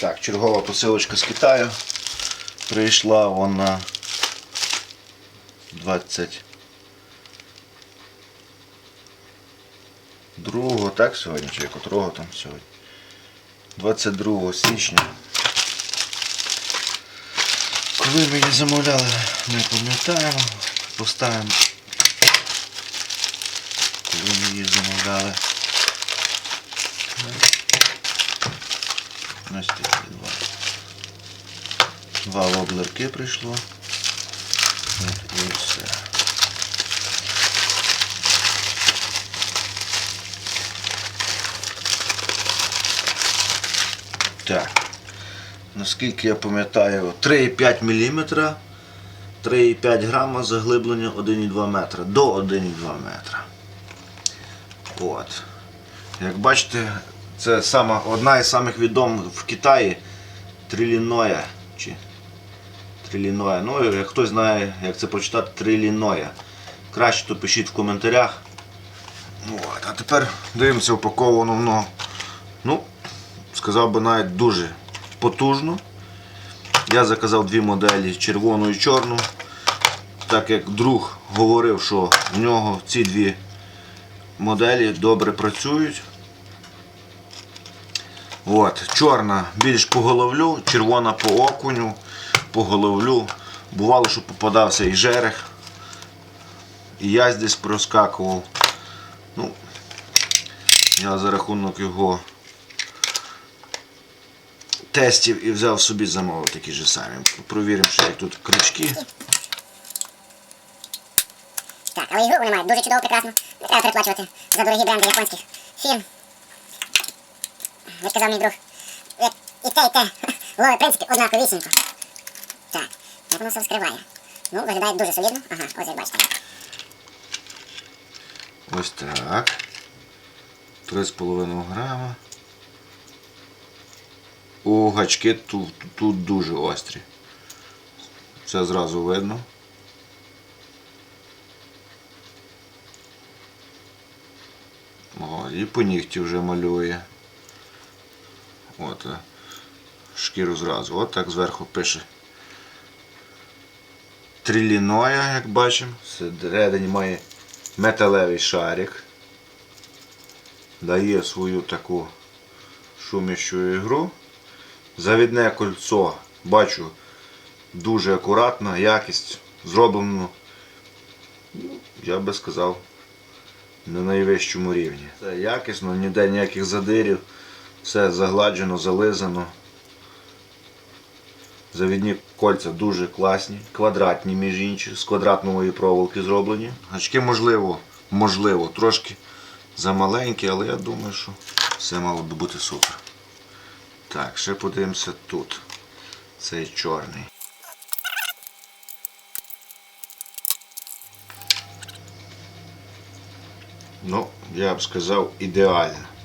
Так, чергова посилочка з Китаю. Прийшла вона 20. Другого, так сьогодні, чи котрого там сьогодні? 22 січня. Коли ми її замовляли, не пам'ятаємо. Поставимо. Коли ми її замовляли. Ось такі два. Два воблерки прийшло. От і все. Так. Наскільки я пам'ятаю, 3,5 мм, 3,5 грама заглиблення 1,2 метра. До 1,2 метра. От. Як бачите, це сама, одна із самих відомих в Китаї триліноя. Чи триліноя. Ну, як хтось знає, як це прочитати, триліноя. Краще то пишіть в коментарях. От. А тепер дивимося упаковано воно. Ну, сказав би навіть дуже потужно. Я заказав дві моделі червону і чорну. Так як друг говорив, що в нього ці дві моделі добре працюють. От, чорна більш по головлю, червона по окуню, по головлю. Бувало, що попадався і жерех. І я десь проскакував. Ну, я за рахунок його тестів і взяв собі замовив такі ж самі. Провіримо, що тут крючки. Так, але ігру вони мають дуже чудово, прекрасно. Не треба переплачувати за дорогі бренди японських фірм. Як сказав мій друг. Як і те, і те. Ловить, в принципі, однаковісінько. Так, як воно все вскриває. Ну, виглядає дуже солідно. Ага, ось як бачите. Ось так. 3,5 грама. О, гачки тут, тут дуже острі. Це зразу видно. О, і по нігті вже малює. От. Шкіру зразу. От так зверху пише. Триліноя, як бачимо. Всередині має металевий шарик. Дає свою таку шуміщу ігру. Завідне кольцо, бачу, дуже акуратна, якість зроблено, я би сказав, на найвищому рівні. Це якісно, ніде ніяких задирів, все загладжено, зализано. Завідні кольця дуже класні, квадратні між іншим, з квадратної проволоки зроблені. Гачки можливо, можливо, трошки замаленькі, але я думаю, що все мало би бути супер. Так, ще подивимося тут. Цей чорний. Ну, я б сказав, ідеально.